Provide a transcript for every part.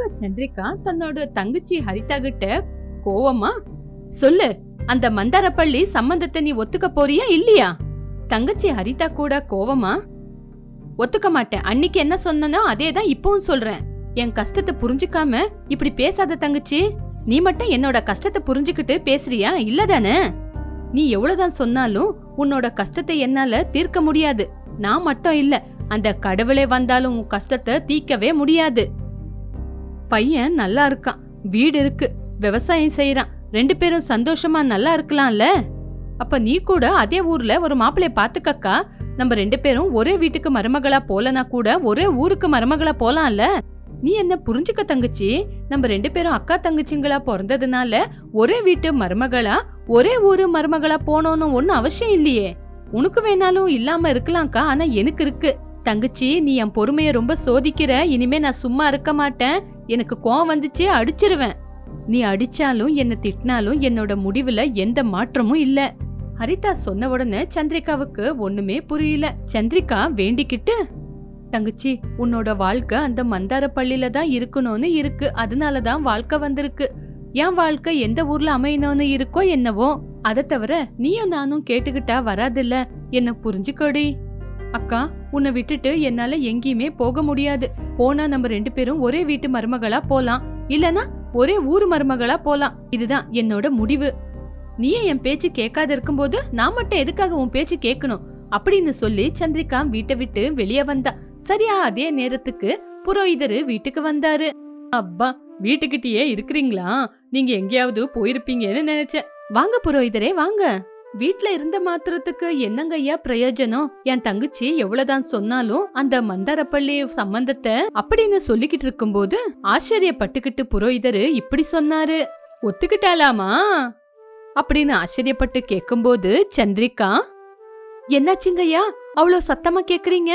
அப்ப சந்திரிகா தன்னோட தங்கச்சி ஹரிதா கிட்ட கோவமா? சொல்லு அந்த மந்தாரப்பள்ளி சம்பந்தத்தை நீ ஒத்துக்க போறியா இல்லையா? தங்கச்சி ஹரிதா கூட கோவமா? ஒத்துக்க மாட்டேன். அன்னைக்கு என்ன சொன்னனோ அதே தான் இப்பவும் சொல்றேன். என் கஷ்டத்தை புரிஞ்சுக்காம இப்படி பேசாத தங்கச்சி நீ மட்டும் என்னோட கஷ்டத்தை புரிஞ்சுக்கிட்டு பேசுறியா? இல்லதானே? நீ எவ்வளவுதான் சொன்னாலும் உன்னோட கஷ்டத்தை என்னால தீர்க்க முடியாது. நான் மட்டும் இல்ல அந்த கடவுளே வந்தாலும் உன் கஷ்டத்தை தீர்க்கவே முடியாது. பையன் நல்லா இருக்கான். வீடு இருக்கு. விவசாயம் செய்யறான் ரெண்டு பேரும் சந்தோஷமா நல்லா இருக்கலாம்ல? அப்ப நீ கூட அதே ஊர்ல ஒரு மாப்பிளைய பாத்துக்கக்கா. நம்ம ரெண்டு பேரும் ஒரே வீட்டுக்கு மருமகளா போலனா கூட ஒரே ஊருக்கு மருமகளா போலாம்ல? நீ என்ன புரிஞ்சுக்க தங்கச்சி? நம்ம ரெண்டு பேரும் அக்கா தங்கச்சிங்களா பிறந்ததுனால ஒரே வீட்டு மருமகளா ஒரே ஊரு மருமகளா போனோன்னு ஒன்னும் அவசியம் இல்லையே. உனக்கு வேணாலும் இல்லாம இருக்கலாம்க்கா. ஆனா எனக்கு இருக்கு. தங்கச்சி நீ என் பொறுமைய ரொம்ப சோதிக்கிற. இனிமே நான் சும்மா இருக்க மாட்டேன். எனக்கு கோவம் வந்துச்சே அடிச்சிருவேன். நீ அடிச்சாலும் என்ன திட்டினாலும் என்னோட முடிவுல எந்த மாற்றமும் இல்ல. ஹரிதா சொன்ன உடனே சந்திரிகாவுக்கு ஒண்ணுமே புரியல. சந்திரிகா வேண்டிக்கிட்டு? தங்கச்சி உன்னோட வாழ்க்கை அந்த மந்தார பள்ளியில தான் இருக்கணும்னு இருக்கு. அதனாலதான் வாழ்க்கை வந்திருக்கு. என் வாழ்க்கை எந்த ஊர்ல அமையணும்னு இருக்கோ என்னவோ. அதை தவிர நீயும் நானும் கேட்டுக்கிட்டா வராதில்ல. என்ன புரிஞ்சுக்கோடி. அக்கா உன்னை விட்டுட்டு என்னால எங்கேயுமே போக முடியாது. போனா நம்ம ரெண்டு பேரும் ஒரே வீட்டு மருமகளா போலாம். இல்லனா ஒரே ஊர் மருமகளா போலாம். இதுதான் என்னோட முடிவு. நீயே என் பேச்சு கேட்காத இருக்கும்போது நான் மட்டும் எதுக்காக உன் பேச்சு கேட்கணும்? அப்படின்னு சொல்லி சந்திரிகா வீட்டை விட்டு வெளியே வந்தா. சரியா அதே நேரத்துக்கு புரோகிதரு வீட்டுக்கு வந்தாரு. அப்பா வீட்டுக்கிட்டயே இருக்கிறீங்களா? நீங்க எங்கேயாவது போயிருப்பீங்கன்னு நினைச்சேன். வாங்க புரோகிதரே வாங்க. வீட்ல இருந்த மாத்திரத்துக்கு என்னங்கய்யா பிரயோஜனம்? என் தங்கச்சி எவ்வளவுதான் சொன்னாலும் அந்த மந்தாரப்பள்ளி சம்பந்தத்தை அப்படின்னு சொல்லிக்கிட்டு இருக்கும்போது ஆச்சரியப்பட்டுக்கிட்டு புரோகிதரு இப்படி சொன்னாரு. ஒத்துக்கிட்டாலாமா? அப்படின்னு ஆச்சரியப்பட்டு கேக்கும்போது சந்திரிகா என்னாச்சுங்கய்யா? அவ்வளோ சத்தமா கேக்குறீங்க?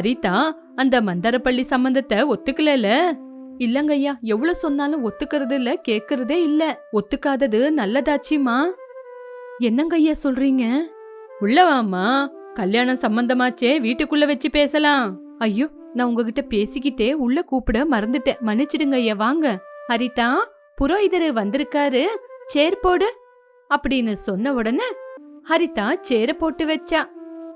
ஹரிதா அந்த மந்தாரப்பள்ளி சம்பந்தத்தை ஒத்துக்கலல? இல்லங்கய்யா எவ்வளவு சொன்னாலும் ஒத்துக்கிறது இல்ல கேக்குறதே இல்ல. ஒத்துக்காதது நல்லதாச்சுமா? என்னங்கய்யா சொல்றீங்க? உள்ளவாமா கல்யாணம் சம்பந்தமாச்சே வீட்டுக்குள்ள வச்சு பேசலாம். ஐயோ நான் உங்ககிட்ட பேசிக்கிட்டே உள்ள கூப்பிட மறந்துட்டேன். மன்னிச்சிடுங்க ஐயா வாங்க. ஹரிதா புரோகிதரு வந்திருக்காரு. சேர் போடு. அப்படின்னு சொன்ன உடனே ஹரிதா சேர போட்டு வச்சா.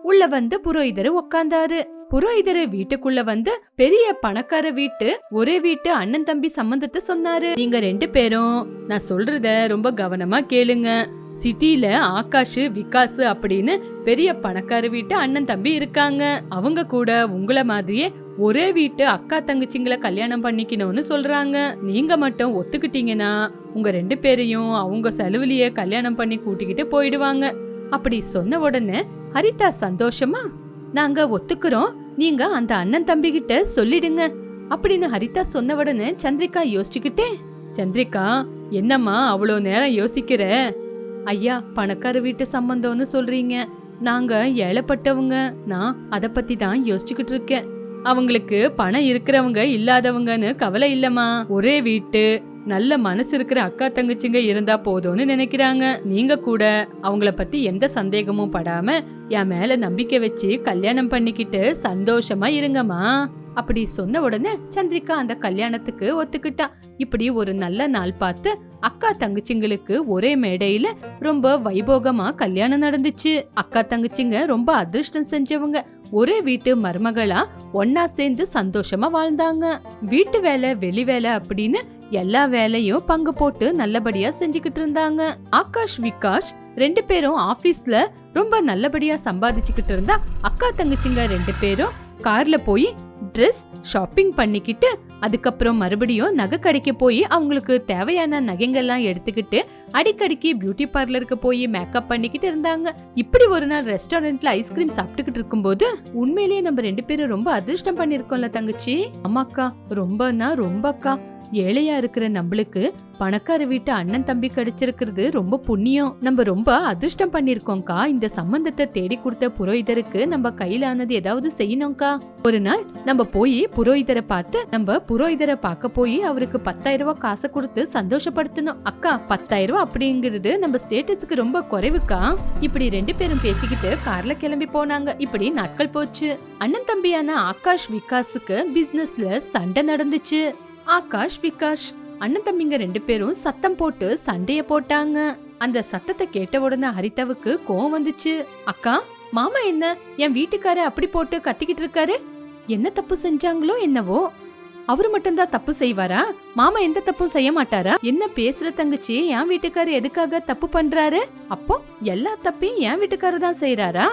உள்ள வந்து புரோகிதரு உக்காந்தாரு. புரோகிதரு வீட்டுக்குள்ள வந்து பெரிய பணக்கார வீட்டு ஒரே வீட்டு அண்ணன் தம்பி சம்பந்தத்தை சொன்னாரு. நீங்க ரெண்டு பேரும் நான் சொல்றத ரொம்ப கவனமா கேளுங்க. சிட்டில ஆகாஷ் விகாஸ் அப்படின்னு பெரிய பணக்கார வீட்டு அண்ணன் தம்பி இருக்காங்க. அவங்க கூட உங்கள மாதிரியே ஒரே வீட்டு அக்கா தங்கச்சிங்களை கல்யாணம் பண்ணிக்கணும்னு சொல்றாங்க. நீங்க மட்டும் ஒத்துக்கிட்டீங்கன்னா உங்க ரெண்டு பேரையும் அவங்க செலவுலயே கல்யாணம் பண்ணி கூட்டிக்கிட்டு போயிடுவாங்க. அப்படி சொன்ன உடனே ஹரிதா சந்தோஷமா நாங்க ஒத்துக்கிறோம். நீங்க அந்த அண்ணன் தம்பி கிட்ட சொல்லிடுங்க. அப்படின்னு ஹரிதா சொன்ன உடனே சந்திரிகா யோசிச்சுக்கிட்டே சந்திரிகா என்னம்மா அவ்வளோ நேரம் யோசிக்கிற? ஐயா பணக்கார வீட்டு சம்பந்தம்னு சொல்றீங்க. நாங்க ஏழைப்பட்டவங்க. நான் அதை பத்தி தான் யோசிச்சுக்கிட்டு இருக்கேன். அவங்களுக்கு பணம் இருக்கிறவங்க இல்லாதவங்கன்னு கவலை இல்லம்மா. ஒரே வீட்டு நல்ல மனசு இருக்கிற அக்கா தங்கச்சிங்க இருந்தா போதும்னு நினைக்கிறாங்க. நீங்க கூட அவங்கள பத்தி எந்த சந்தேகமும் படாம என் மேல நம்பிக்கை வச்சு கல்யாணம் பண்ணிக்கிட்டு சந்தோஷமா இருங்கம்மா. அப்படி சொன்ன உடனே சந்திரிகா அந்த கல்யாணத்துக்கு ஒத்துக்கிட்டா. இப்படி ஒரு நல்ல நாள் பார்த்து அக்கா தங்கச்சிங்களுக்கு ஒரே மேடையில ரொம்ப வைபோகமா கல்யாணம் நடந்துச்சு. அக்கா தங்கச்சிங்க ரொம்ப அதிர்ஷ்டம் செஞ்சவங்க. ஒரே வீட்டு மருமகளா ஒன்னா சேர்ந்து சந்தோஷமா வாழ்ந்தாங்க. வீட்டு வேலை வெளி வேலை அப்படின்னு எல்லா வேலையும் பங்கு போட்டு நல்லபடியா செஞ்சுக்கிட்டு இருந்தாங்க. ஆகாஷ் விகாஷ் ரெண்டு பேரும் ஆபீஸ்ல ரொம்ப நல்லபடியா சம்பாதிச்சுக்கிட்டு இருந்தா அக்கா தங்கச்சிங்க ரெண்டு பேரும் கார்ல போய் ட்ரெஸ் ஷாப்பிங் பண்ணிக்கிட்டு அதுக்கப்புறம் மறுபடியும் நகை கடைக்கு போய் அவங்களுக்கு தேவையான நகைங்கள்லாம் எடுத்துக்கிட்டு அடிக்கடிக்கு பியூட்டி பார்லருக்கு போய் மேக்கப் பண்ணிக்கிட்டு இருந்தாங்க. இப்படி ஒரு நாள் ரெஸ்டாரண்ட்ல ஐஸ்கிரீம் சாப்பிட்டுக்கிட்டு இருக்கும்போது உண்மையிலேயே நம்ம ரெண்டு பேரும் ரொம்ப அதிர்ஷ்டம் பண்ணிருக்கோம்ல தங்கச்சி. ஆமாக்கா ரொம்பனா ரொம்ப அக்கா. ஏழையா இருக்கிற நம்மளுக்கு பணக்கார வீட்டு அண்ணன் தம்பி கிடைச்சிருக்கிறது ரொம்ப புண்ணியம். நம்ம ரொம்ப அதிர்ஷ்டம் பண்ணிருக்கோம்க்கா இந்த சம்பந்தத்தை தேடி கொடுத்த புரோகிதருக்கு நம்ம கையிலானது ஏதாவது செய்யணும்க்கா ஒரு நாள் நம்ம போய் புரோகிதரை பார்த்து நம்ம புரோகிதரை பார்க்க போய் அவருக்கு பத்தாயிரம் ரூபாய் காசை கொடுத்து சந்தோஷப்படுத்தணும். அக்கா பத்தாயிரம் ரூபாய் அப்படிங்கிறது நம்ம ஸ்டேட்டஸுக்கு ரொம்ப குறைவுக்கா. இப்படி ரெண்டு பேரும் பேசிக்கிட்டு கார்ல கிளம்பி போனாங்க. இப்படி நாட்கள் போச்சு. அண்ணன் தம்பியான ஆகாஷ் விகாஸுக்கு பிசினஸ்ல சண்டை நடந்துச்சு. ஆகாஷ் விகாஷ் அண்ணன் தம்பிங்க ரெண்டு பேரும் சத்தம் போட்டு சண்டைய போட்டாங்க. அந்த சத்தத்தை கேட்ட உடனே ஹரிதாவுக்கு கோவம் வந்துச்சு. அக்கா மாமா என்ன? என் வீட்டுக்காரு அப்படி போட்டு கத்திக்கிட்டு இருக்காரு? என்ன தப்பு செஞ்சாங்களோ என்னவோ? அவரு மட்டும்தான் தப்பு செய்வாரா? மாமா எந்த தப்பும் செய்ய மாட்டாரா? என்ன பேசுற தங்கச்சி என் வீட்டுக்காரு எதுக்காக தப்பு பண்றாரு? அப்போ எல்லா தப்பையும் என் வீட்டுக்காரர் தான் செய்யறாரா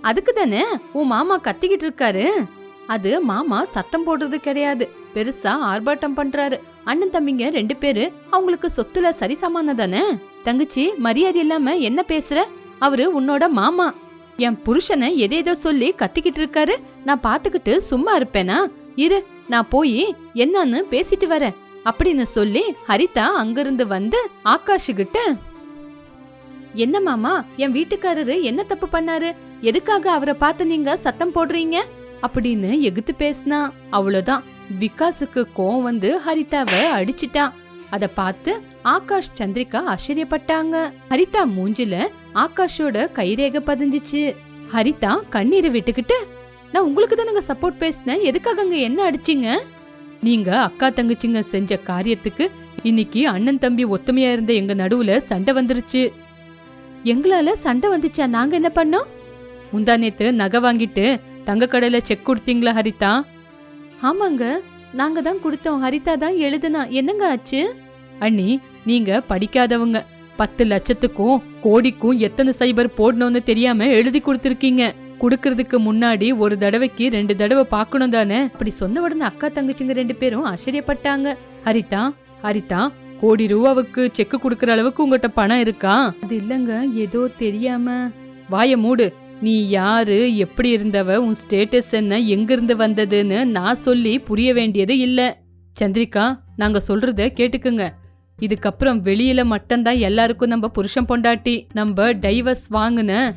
அதுக்கு தானே? உன் மாமா கத்திக்கிட்டு இருக்காரு? அது மாமா சத்தம் போடுறது கிடையாது. பெருசா ஆர்ப்பாட்டம் பண்றாரு. அண்ணன் தம்பிங்க ரெண்டு பேரு அவங்களுக்கு சொத்துல சரிசமானம் தானே? தங்கச்சி மரியாதை இல்லாம என்ன பேசுற? அவரு உன்னோட மாமா. என் புருஷனை எதேதோ சொல்லி கத்திக்கிட்டு இருக்காரு. நான் பாத்துக்கிட்டு சும்மா இருப்பேனா? இரு நான் போய் என்னன்னு பேசிட்டு வரேன். அப்படின்னு சொல்லி ஹரிதா அங்கிருந்து வந்து ஆகாஷ் கிட்ட என்ன மாமா என் வீட்டுக்காரரு என்ன தப்பு பண்ணாரு? எதுக்காக அவரை பார்த்து நீங்க சத்தம் போடுறீங்க? அப்படின்னு எகுத்து பேசினா. அவ்வளோதான் விகாஸுக்கு கோவம் வந்து ஹரிதாவை அடிச்சிட்டான். அத பார்த்து ஆகாஷ் சந்திரிகா ஆச்சரியப்பட்டாங்க. ஹரிதா மூஞ்சில ஆகாஷோட கைரேக பதிஞ்சிச்சு. ஹரிதா கண்ணீரை விட்டுக்கிட்டு நான் உங்களுக்கு தானங்க சப்போர்ட் பேசினேன். எதுக்காக அங்க என்ன அடிச்சீங்க? நீங்க அக்கா தங்கச்சிங்க செஞ்ச காரியத்துக்கு இன்னைக்கு அண்ணன் தம்பி ஒத்துமையா இருந்த எங்க நடுவுல சண்டை வந்துருச்சு. எங்களால சண்டை வந்துச்சா? நாங்க என்ன பண்ணோம்? முந்தா நேத்து நகை வாங்கிட்டு தங்க கடையில செக் கொடுத்தீங்களா ஹரிதா? ஆமாங்க நாங்க தான் கொடுத்தோம். ஹரிதா தான் எழுதுனா. என்னங்க ஆச்சு? அண்ணி நீங்க படிக்காதவங்க. பத்து லட்சத்துக்கும் கோடிக்கும் எத்தனை சைபர் போடணும்னு தெரியாம எழுதி கொடுத்துருக்கீங்க. குடுக்கறதுக்கு முன்னாடி ஒரு தடவைக்கு ரெண்டு தடவை பார்க்கணும் தானே? அப்படி சொன்ன உடனே அக்கா தங்கச்சிங்க ரெண்டு பேரும் ஆச்சரியப்பட்டாங்க. ஹரிதா ஹரிதா கோடி ரூபாவுக்கு செக் கொடுக்கற அளவுக்கு உங்ககிட்ட பணம் இருக்கா? அது இல்லங்க ஏதோ தெரியாம. வாய மூடு. நீ யாரு எப்படி இருந்தவ உன் ஸ்டேட்டஸ் என்ன எங்கிருந்து வந்ததுன்னு நான் சொல்லி புரிய வேண்டியது இல்லை. சந்திரிகா நாங்க சொல்றத கேட்டுக்குங்க. இதுக்கப்புறம் வெளியில மட்டும்தான் எல்லாருக்கும் நம்ம புருஷன் பொண்டாட்டி நம்ம டைவர்ஸ் வாங்குன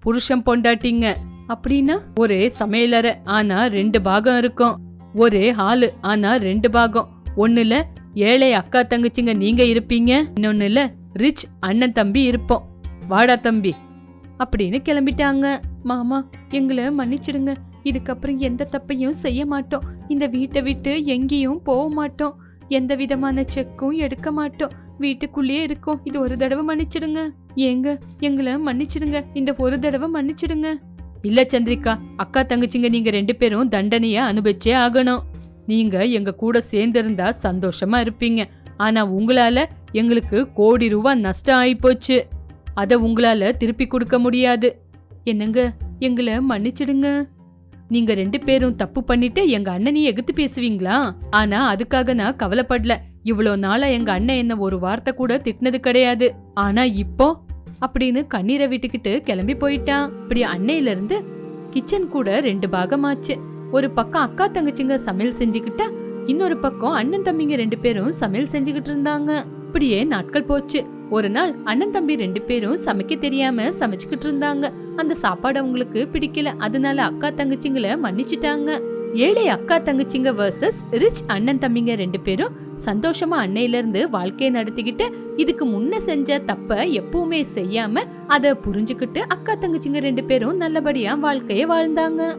புருஷன் பொண்டாட்டிங்க. அப்படின்னா ஒரே சமையலறை ஆனா ரெண்டு பாகம் இருக்கும். ஒரே ஹாலு ஆனா ரெண்டு பாகம். ஒண்ணுல ஏழை அக்கா தங்கச்சிங்க நீங்க இருப்பீங்க இன்னொன்னுல ரிச் அண்ணன் தம்பி இருப்போம். வாடா தம்பி. அப்படின்னு கிளம்பிட்டாங்க. மாமா எங்களை மன்னிச்சிடுங்க. இதுக்கப்புறம் எந்த தப்பையும் செய்ய மாட்டோம். இந்த வீட்டை விட்டு எங்கேயும் போக மாட்டோம். எந்த விதமான செக்கும் எடுக்க மாட்டோம். வீட்டுக்குள்ளேயே இருக்கோம். இது ஒரு தடவை மன்னிச்சிடுங்க. ஏங்க எங்களை மன்னிச்சிடுங்க. இந்த ஒரு தடவை மன்னிச்சிடுங்க. இல்ல சந்திரிகா அக்கா தங்கச்சிங்க நீங்க ரெண்டு பேரும் தண்டனைய அனுபவிச்சே ஆகணும். நீங்க எங்க கூட சேர்ந்திருந்தா சந்தோஷமா இருப்பீங்க. ஆனா உங்களால எங்களுக்கு கோடி ரூபாய் நஷ்டம் ஆயிப்போச்சு. அதை உங்களால திருப்பி கொடுக்க முடியாது. என்னங்க? எங்களை மன்னிச்சிடுங்க. நீங்க ரெண்டு பேரும் தப்பு பண்ணிட்டு எங்க அண்ணனையும் எகுத்து பேசுவீங்களா? ஆனா அதுக்காக நான் கவலைப்படல. இவ்வளோ நாளா எங்க அண்ணன் என்ன ஒரு வார்த்தை கூட திட்டினது கிடையாது. ஆனா இப்போ? அப்படின்னு கண்ணீரை விட்டுக்கிட்டு கிளம்பி போயிட்டான். இப்படி அன்னையில இருந்து கிச்சன் கூட ரெண்டு பாகமாச்சு. ஒரு பக்கம் அக்கா தங்கச்சிங்க சமையல் செஞ்சுக்கிட்டா இன்னொரு பக்கம் அண்ணன் தம்பிங்க ரெண்டு பேரும் சமையல் செஞ்சுக்கிட்டு இருந்தாங்க. இப்படியே நாட்கள் போச்சு. ஒரு நாள் அண்ணன் தம்பி ரெண்டு பேரும் சமைக்க தெரியாம சமைச்சுக்கிட்டு இருந்தாங்க. அந்த சாப்பாடு அவங்களுக்கு பிடிக்கல. அதனால அக்கா தங்கச்சிங்களை மன்னிச்சிட்டாங்க. ஏழை அக்கா தங்கச்சிங்க வர்சஸ் ரிச் அண்ணன் தம்பிங்க ரெண்டு பேரும் சந்தோஷமா அன்னையில இருந்து வாழ்க்கையை நடத்திக்கிட்டு இதுக்கு முன்ன செஞ்ச தப்ப எப்பவுமே செய்யாம அத புரிஞ்சுக்கிட்டு அக்கா தங்கச்சிங்க ரெண்டு பேரும் நல்லபடியா வாழ்க்கைய வாழ்ந்தாங்க.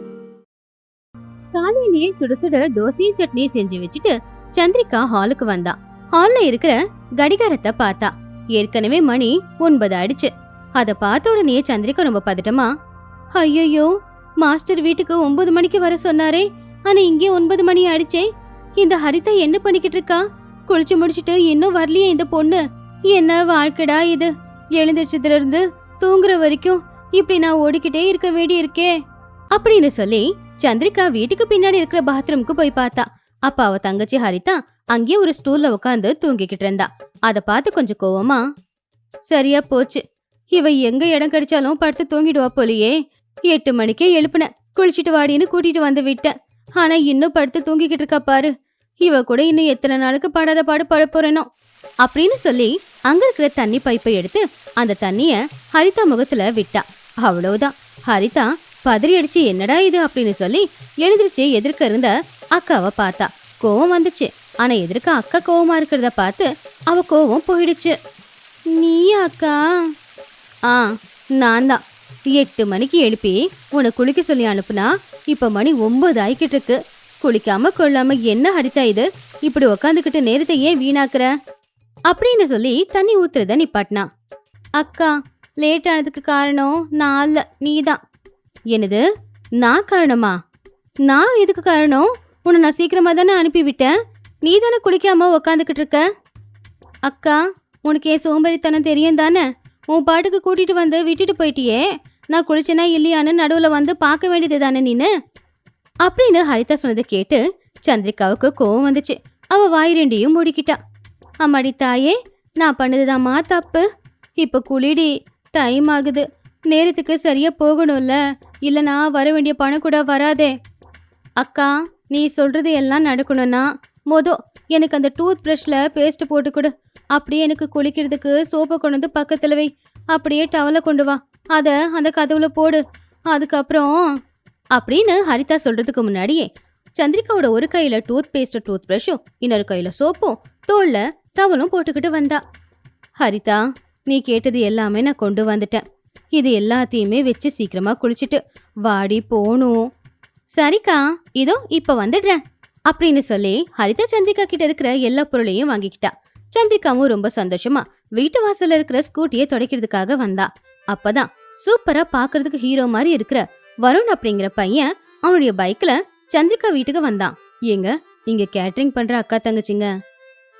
காலையிலேயே சுட சுட தோசையும் சட்னியும் செஞ்சு வச்சுட்டு சந்திரிகா ஹாலுக்கு வந்தா. ஹால்ல இருக்கிற கடிகாரத்தை பார்த்தா. ஏற்கனவே மணி ஒன்பது ஆயிடுச்சு. அத பார்த்த உடனே சந்திரிகா ரொம்ப பதட்டமா ஐயோ மாஸ்டர் வீட்டுக்கு ஒன்பது மணிக்கு வர சொன்னாரே ஆனா இங்கே ஒன்பது மணி ஆயிடுச்சே. இந்த ஹரிதா என்ன பண்ணிக்கிட்டு இருக்கா? குளிச்சு முடிச்சிட்டு இன்னும் வரலையே இந்த பொண்ணு. என்ன வாழ்க்கைடா இது? எழுந்திரிச்சதுல இருந்து தூங்குற வரைக்கும் இப்படி நான் ஓடிக்கிட்டே இருக்க வேண்டி இருக்கே அப்படின்னு சொல்லி சந்திரிகா வீட்டுக்கு பின்னாடி இருக்கிற பாத்ரூம்க்கு போய் பார்த்தா அப்ப அவ தங்கச்சி ஹரிதா அங்கேயே ஒரு ஸ்டூல்ல உட்காந்து தூங்கிக்கிட்டு இருந்தா. அதை பார்த்து கொஞ்சம் கோவமா சரியா போச்சு. இவ எங்க இடம் கிடைச்சாலும் படுத்து தூங்கிடுவா போலியே. எட்டு மணிக்கே எழுப்புன. குளிச்சிட்டு வாடின்னு கூட்டிட்டு வந்து விட்டேன் ஆனா இன்னும் படுத்து தூங்கிக்கிட்டு இருக்கா பாரு. இவ கூட இன்னும் எத்தனை நாளுக்கு படாத பாடு பட போறேனோ? அப்படின்னு சொல்லி அங்க இருக்கிற தண்ணி பைப்பை எடுத்து அந்த தண்ணிய ஹரிதா முகத்துல விட்டா. அவ்வளவுதான். ஹரிதா பதறி அடிச்சு என்னடா இது? அப்படின்னு சொல்லி எழுந்திருச்சு எதிர்க்க இருந்த அக்காவை பார்த்தா. கோவம் வந்துச்சு. ஆனா எதிர்க்க அக்கா கோவமா இருக்கிறத பார்த்து அவ கோவம் போயிடுச்சு. நீயா அக்கா? ஆ நான் தான். எட்டு மணிக்கு எழுப்பி உன்னை குளிக்க சொல்லி அனுப்புனா இப்ப மணி ஒன்பது ஆயிக்கிட்டு இருக்கு. குளிக்காம கொள்ளாம என்ன ஹரிதா இது? இப்படி உக்காந்துக்கிட்டு நேரத்தை ஏன் வீணாக்குற? அப்படின்னு சொல்லி தண்ணி ஊத்துறத நிப்பாட்டினா. அக்கா லேட் ஆனதுக்கு காரணம் நான் அல்ல நீதான் என்னது? நான் காரணமா? நான் எதுக்கு காரணம்? உன்னை நான் சீக்கிரமா தானே அனுப்பிவிட்டேன்? நீ தானே குளிக்காம உக்காந்துக்கிட்டு இருக்க அக்கா உனக்கு என் சோம்பேறித்தனம் தெரியும் தானே உன் பாட்டுக்கு கூட்டிட்டு வந்து விட்டுட்டு போயிட்டியே. நான் குளிச்சேனா இல்லையான்னு நடுவில் வந்து பார்க்க வேண்டியது தானே நீனு? அப்படின்னு ஹரிதா சொன்னதை கேட்டு சந்திரிகாவுக்கு கோவம் வந்துச்சு. அவ வாய் ரெண்டையும் மூடிக்கிட்டா. அம்மாடி தாயே நான் பண்ணதுதாம்மா தப்பு? இப்போ குளிடி டைம் ஆகுது. நேரத்துக்கு சரியா போகணும்ல. இல்லைனா வர வேண்டிய பணம் கூட வராதே. அக்கா நீ சொல்றது எல்லாம் நடக்கணும்னா மொதோ எனக்கு அந்த டூத் ப்ரஷ்ல பேஸ்ட் போட்டு கொடு. அப்படியே எனக்கு குளிக்கிறதுக்கு சோப்பை கொண்டு வந்து பக்கத்துல வை. அப்படியே டவலை கொண்டு வா. அதை அந்த கதவுல போடு. அதுக்கப்புறம் அப்படின்னு ஹரிதா சொல்றதுக்கு முன்னாடியே சந்திரிகாவோட ஒரு கையில டூத் பேஸ்ட் டூத் ப்ரஷும் இன்னொரு கையில சோப்பும் தோல்ல டவலும் போட்டுக்கிட்டு வந்தா. ஹரிதா நீ கேட்டது எல்லாமே நான் கொண்டு வந்துட்டேன். இது எல்லாத்தையுமே வச்சு சீக்கிரமா குளிச்சுட்டு வாடி போகணும் சரிக்கா இதோ இப்ப வந்துடுறேன். அப்படின்னு சொல்லி ஹரிதா சந்திரிகா கிட்ட இருக்கிற எல்லா பொருளையும் வாங்கிக்கிட்டா. சந்திரிகாவும் ரொம்ப சந்தோஷமா வீட்டு வாசல்ல இருக்கிற ஸ்கூட்டியை தொடக்கிறதுக்காக வந்தா. அப்பதான் சூப்பரா பாக்குறதுக்கு ஹீரோ மாதிரி இருக்கிற வருண் அப்படிங்கிற பையன் அவனுடைய பைக்ல சந்திரிகா வீட்டுக்கு வந்தான். ஏங்க இங்க கேட்டரிங் பண்ற அக்கா தங்கச்சிங்க.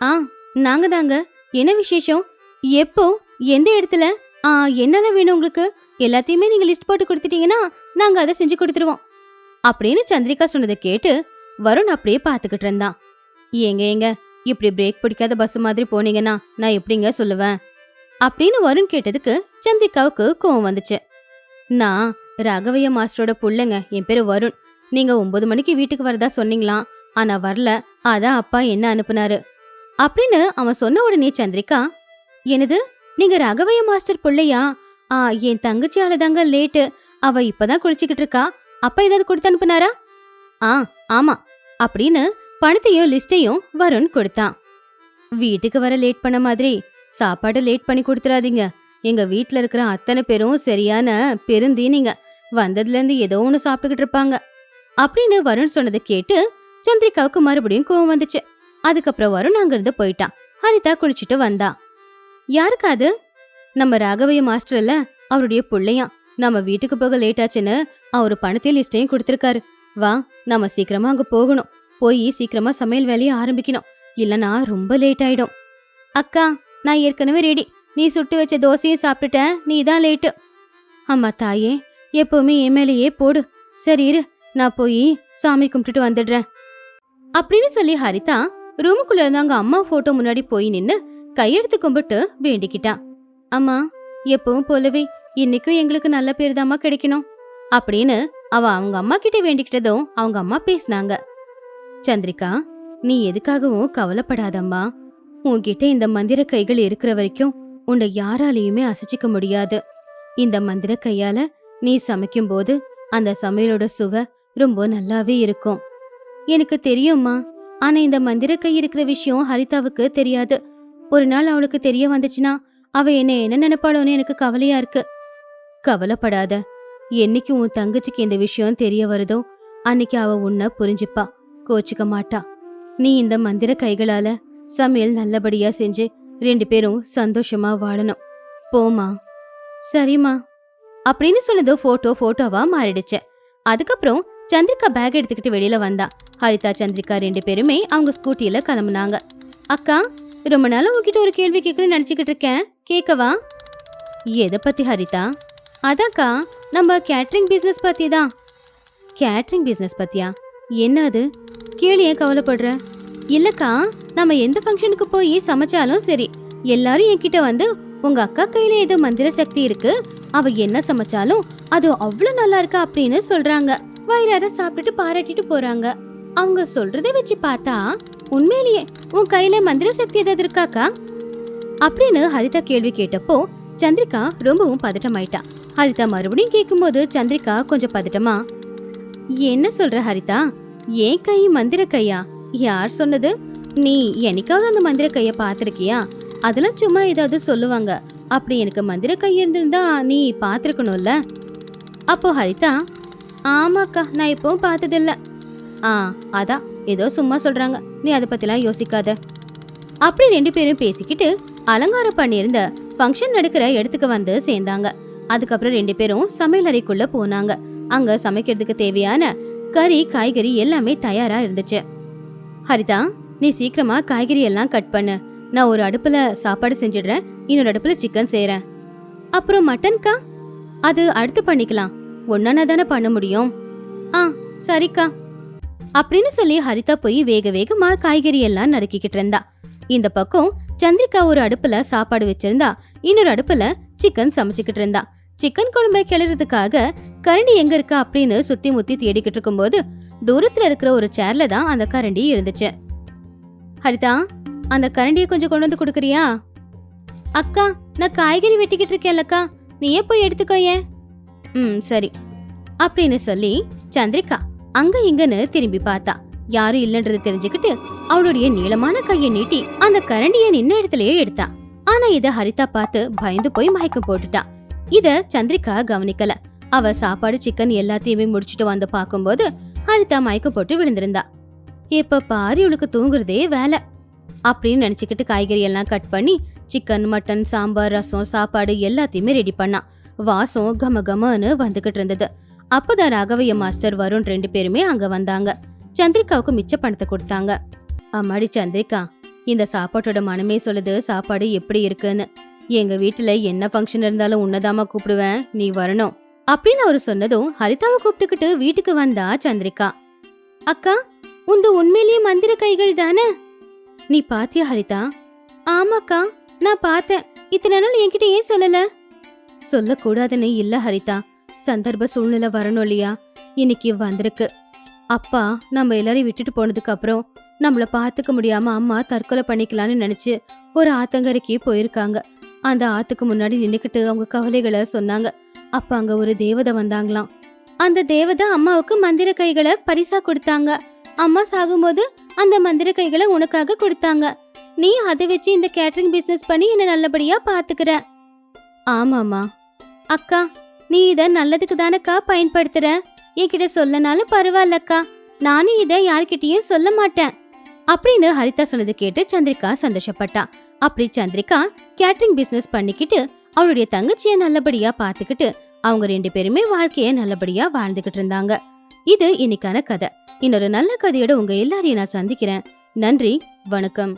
ஆ நாங்க தாங்க. என்ன விசேஷம்? எப்போ? எந்த இடத்துல? ஆ என்னெல்லாம் வேணும் உங்களுக்கு? எல்லாத்தையுமே நீங்க லிஸ்ட் போட்டு கொடுத்துட்டீங்கன்னா நாங்க அதை செஞ்சு கொடுத்துருவோம். அப்படின்னு சந்திரிகா சொன்னதை கேட்டு வருண் அப்படியே பார்த்துக்கிட்டு இருந்தான். ஏங்க ஏங்க இப்படி பிரேக் பிடிக்காத பஸ் மாதிரி போனீங்கன்னா நான் எப்படிங்க சொல்லுவேன்? அப்படின்னு வருண் கேட்டதுக்கு சந்திரிகாவுக்கு கோவம் வந்துச்சு. நான் ராகவைய மாஸ்டரோட புள்ளைங்க என் பேரு வருண். நீங்க ஒன்பது மணிக்கு வீட்டுக்கு வரதா சொன்னீங்களாம் ஆனா வரல. அதான் அப்பா என்ன அனுப்புனாரு? அப்படின்னு அவன் சொன்ன உடனே சந்திரிகா என்னது? நீங்க ராகவைய மாஸ்டர் புள்ளையா? ஆ என் தங்கச்சியால தாங்க லேட்டு. அவ இப்பதான் குளிச்சுக்கிட்டு இருக்கா. அப்பா ஏதாவது கொடுத்து அனுப்புனாரா? ஆ ஆமா அப்படின்னு பணத்தையும் லிஸ்டையும் வருண் கொடுத்தான். வீட்டுக்கு வர லேட் பண்ண மாதிரி சாப்பாடு லேட் பண்ணி கொடுத்துடாதீங்க எங்க வீட்ல இருக்கிற அத்தனை பேரும் சரியான பெருந்தீனிங்க வந்ததுல இருந்து ஏதோ ஒன்று சாப்பிட்டுக்கிட்டு இருப்பாங்க. அப்படின்னு வருண் சொன்னதை கேட்டு சந்திரிகாவுக்கு மறுபடியும் கோவம் வந்துச்சு. அதுக்கப்புறம் வருண் அங்கிருந்து போயிட்டான். ஹரிதா குளிச்சுட்டு வந்தா. யாருக்கு அது? நம்ம ராகவைய மாஸ்டர் இல்ல அவருடைய புள்ளையாம். நம்ம வீட்டுக்கு போக லேட் ஆச்சுன்னு அவரு பணத்தையும் லிஸ்டையும் கொடுத்துருக்காரு. வா நாம சீக்கிரமா அங்க போகணும். போய் சீக்கிரமா சமையல் வேலையை ஆரம்பிக்கணும். இல்லனா ரொம்ப லேட் ஆயிடும். அக்கா நான் ஏற்கனவே ரெடி நீ சுட்டு வச்ச தோசையும் சாப்பிட்டுட்டேன். நீ தான் லேட்டு அம்மா தாயே எப்பவுமே என் மேலேயே போடு. சரி இரு நான் போய் சாமி கும்பிட்டுட்டு வந்துடுறேன். அப்படின்னு சொல்லி ஹரிதா ரூமுக்குள்ள இருந்த அவங்க அம்மா போட்டோ முன்னாடி போய் நின்னு கையெடுத்து கும்பிட்டு வேண்டிக்கிட்டா. அம்மா எப்பவும் போலவே இன்னைக்கும் எங்களுக்கு நல்ல பேர் தாம்மா கிடைக்கணும். அப்படின்னு அவ அவங்க அம்மா கிட்ட வேண்டிக்கிட்டதும் அவங்க அம்மா பேசினாங்க. சந்திரிகா நீ எதுக்காகவும் கவலைப்படாதம்மா. உன்கிட்ட இந்த மந்திர கைகள் இருக்கிற வரைக்கும் உன்னை யாராலையுமே அசைச்சிக்க முடியாது. இந்த மந்திர கையால நீ சமைக்கும்போது அந்த சமையலோட சுவை ரொம்ப நல்லாவே இருக்கும். எனக்கு தெரியும்மா ஆனா இந்த மந்திர கை இருக்கிற விஷயம் ஹரிதாவுக்கு தெரியாது. ஒரு நாள் அவளுக்கு தெரிய வந்துச்சுன்னா அவ என்ன என்ன நினைப்பாளோன்னு எனக்கு கவலையா இருக்கு. கவலைப்படாத என்னைக்கு உன் தங்கச்சிக்கு இந்த விஷயம் தெரிய வருதோ அன்னைக்கு அவ உன்னை புரிஞ்சுப்பா கோச்சிக்க மாட்டா. நீ இந்த மந்திர கைகளால சமையல் நல்லபடியா செஞ்சு ரெண்டு பேரும் சந்தோஷமா வாழணும். போமா சரிம்மா. அப்படின்னு சொன்னதோ போட்டோ போட்டோவா மாறிடுச்சு. அதுக்கப்புறம் சந்திரிகா பேக் எடுத்துக்கிட்டு வெளியில வந்தா. ஹரிதா சந்திரிகா ரெண்டு பேருமே அவங்க ஸ்கூட்டியில கிளம்புனாங்க. அக்கா ரொம்ப நாளா உங்ககிட்ட ஒரு கேள்வி கேட்கணும்னு நினைச்சுக்கிட்டு இருக்கேன். கேட்கவா? எதை பத்தி ஹரிதா? அதாக்கா நம்ம கேட்ரிங் பிஸ்னஸ் பற்றி தான் கேட்ரிங் பிஸ்னஸ் பற்றியா என்ன அது கேளு ஏன் கவலைப்படுற? இல்லைக்கா நம்ம எந்த ஃபங்க்ஷனுக்கு போய் சமைச்சாலும் சரி எல்லாரும் என்கிட்ட வந்து உங்க அக்கா கையில ஏதோ மந்திர சக்தி இருக்கு அவ என்ன சமைச்சாலும் அது அவ்வளவு நல்லா இருக்கு அப்படின்னு சொல்றாங்க. வயிறார சாப்பிட்டுட்டு பாராட்டிட்டு போறாங்க. அவங்க சொல்றதை வச்சு பார்த்தா உண்மையிலேயே உன் கையில மந்திர சக்தி ஏதாவது இருக்காக்கா? அப்படின்னு ஹரிதா கேள்வி கேட்டப்போ சந்திரிகா ரொம்பவும் பதட்டமாயிட்டா. ஹரிதா மறுபடியும் கேட்கும்போது சந்திரிகா கொஞ்சம் பதட்டமா என்ன சொல்ற ஹரிதா? ஏன் கை மந்திர கையா? யார் சொன்னது? நீ என்னைக்காவது அந்த மந்திர கைய பாத்திருக்கியா அதெல்லாம் சும்மா ஏதாவது சொல்லுவாங்க. அப்படி எனக்கு மந்திர கை இருந்திருந்தா நீ பாத்திருக்கணும்ல அப்போ ஹரிதா ஆமாக்கா நான் இப்போவும் பார்த்ததில்ல. ஆ அதான் ஏதோ சும்மா சொல்றாங்க. நீ அதை பத்திலாம் யோசிக்காத. அப்படி ரெண்டு பேரும் பேசிக்கிட்டு அலங்காரம் பண்ணியிருந்த ஃபங்க்ஷன் நடக்கிற இடத்துக்கு வந்து சேர்ந்தாங்க. அதுக்கப்புறம் ரெண்டு பேரும் சமையல் அறைக்குள்ள போனாங்க. அங்க சமைக்கிறதுக்கு தேவையான கறி காய்கறி எல்லாமே தயாரா இருந்துச்சு. ஹரிதா நீ சீக்கிரமா காய்கறி எல்லாம் கட் பண்ணு. நான் ஒரு அடுப்புல சாப்பாடு செஞ்சிடுறேன். இன்னொரு அடுப்புல சிக்கன் செய்யறேன் அப்புறம் மட்டன்க்கா அது அடுத்து பண்ணிக்கலாம். ஒன்னா தானே பண்ண முடியும். ஆ சரிக்கா. அப்படின்னு சொல்லி ஹரிதா போய் வேக வேகமா காய்கறி எல்லாம் நறுக்கிக்கிட்டு இருந்தா. இந்த பக்கம் சந்திரிகா ஒரு அடுப்புல சாப்பாடு வச்சிருந்தா இன்னொரு அடுப்புல சிக்கன் சமைச்சுக்கிட்டு இருந்தா. சிக்கன் குழம்பு கிளறதுக்காக கரண்டி எங்க இருக்கா அப்படின்னு சுத்தி முத்தி தேடிக்கிட்டு இருக்கும்போது தூரத்துல இருக்கிற ஒரு சேர்ல தான் அந்த கரண்டி இருந்துச்சு. ஹரிதா அந்த கரண்டியை கொஞ்சம் கொண்டு வந்து கொடுக்குறியா? அக்கா நான் காய்கறி வெட்டிக்கிட்டு இருக்கேன்லக்கா நீயே போய் எடுத்துக்கோய ம் சரி. அப்படின்னு சொல்லி சந்திரிகா அங்க இங்கன்னு திரும்பி பார்த்தா. யாரும் இல்லைன்றது தெரிஞ்சுக்கிட்டு அவளுடைய நீளமான கையை நீட்டி அந்த கரண்டியை நின்ன இடத்துலயே எடுத்தா. ஆனா இத ஹரிதா பார்த்து பயந்து போய் மயக்கம் போட்டுட்டா. இத சந்திரிகா கவனிக்கல. அவ சாப்பாடு சிக்கன் எல்லாத்தையுமே முடிச்சிட்டு வந்து பாக்கும்போது ஹரிதா மயக்கம் போட்டு விழுந்திருந்தா. இப்ப பாரு இவளுக்கு தூங்குறதே வேலை. அப்படின்னு நினைச்சுக்கிட்டு காய்கறி எல்லாம் கட் பண்ணி சிக்கன் மட்டன் சாம்பார் ரசம் சாப்பாடு எல்லாத்தையுமே ரெடி பண்ணா. வாசம் கம கமன்னு வந்துகிட்டு இருந்தது. அப்பதான் ராகவைய மாஸ்டர் வருண் ரெண்டு பேருமே அங்க வந்தாங்க. சந்திரிகாவுக்கு மிச்ச பணத்தை கொடுத்தாங்க. அம்மாடி சந்திரிகா இந்த சாப்பாட்டோட மனமே சொல்லுது சாப்பாடு எப்படி இருக்குன்னு. எங்க வீட்டுல என்ன ஃபங்க்ஷன் இருந்தாலும் உன்னதாமா கூப்பிடுவேன் நீ வரணும். அப்படின்னு அவர் சொன்னதும் ஹரிதாவை கூப்பிட்டுக்கிட்டு வீட்டுக்கு வந்தா சந்திரிகா. அக்கா உந்து உண்மையிலேயே மந்திர கைகள் தானே? நீ பாத்தியா ஹரிதா? ஆமாக்கா நான் பார்த்தேன். இத்தனை நாள் என்கிட்ட ஏன் சொல்லல? சொல்லக்கூடாதுன்னு இல்ல ஹரிதா. சந்தர்ப்ப சூழ்நிலை வரணும் இல்லையா? இன்னைக்கு வந்திருக்கு. அப்பா நம்ம எல்லாரையும் விட்டுட்டு போனதுக்கு அப்புறம் நம்மள பாத்துக்க முடியாம அம்மா தற்கொலை பண்ணிக்கலாம்னு நினைச்சு ஒரு ஆத்தங்கரைக்கு போயிருக்காங்க. அந்த ஆத்துக்கு முன்னாடி நின்னுக்கிட்டு அவங்க கவலைகளை சொன்னாங்க. அப்ப அங்க ஒரு தேவதை வந்தாங்களாம். அந்த தேவதை அம்மாவுக்கு மந்திர கைகளை பரிசா கொடுத்தாங்க. அம்மா சாகும்போது அந்த மந்திர கைகளை உனக்காக கொடுத்தாங்க. நீ அதை வச்சு இந்த கேட்டரிங் பிசினஸ் பண்ணி என்ன நல்லபடியா பாத்துக்கிற. ஆமாமா அக்கா நீ இத நல்லதுக்கு தானக்கா பயன்படுத்துற? என்கிட்ட சொல்லனாலும் பரவாயில்லக்கா. நானும் இத யார்கிட்டயும் சொல்ல மாட்டேன். அப்படின்னு ஹரிதா சொன்னது கேட்டு சந்திரிகா சந்தோஷப்பட்டா. அப்படி சந்திரிகா கேட்டரிங் பிசினஸ் பண்ணிக்கிட்டு அவளுடைய தங்கச்சிய நல்லபடியா பாத்துக்கிட்டு அவங்க ரெண்டு பேருமே வாழ்க்கைய நல்லபடியா வாழ்ந்துகிட்டு இருந்தாங்க. இது இன்னைக்கான கதை. இன்னொரு நல்ல கதையோட உங்க எல்லாரையும் நான் சந்திக்கிறேன். நன்றி வணக்கம்.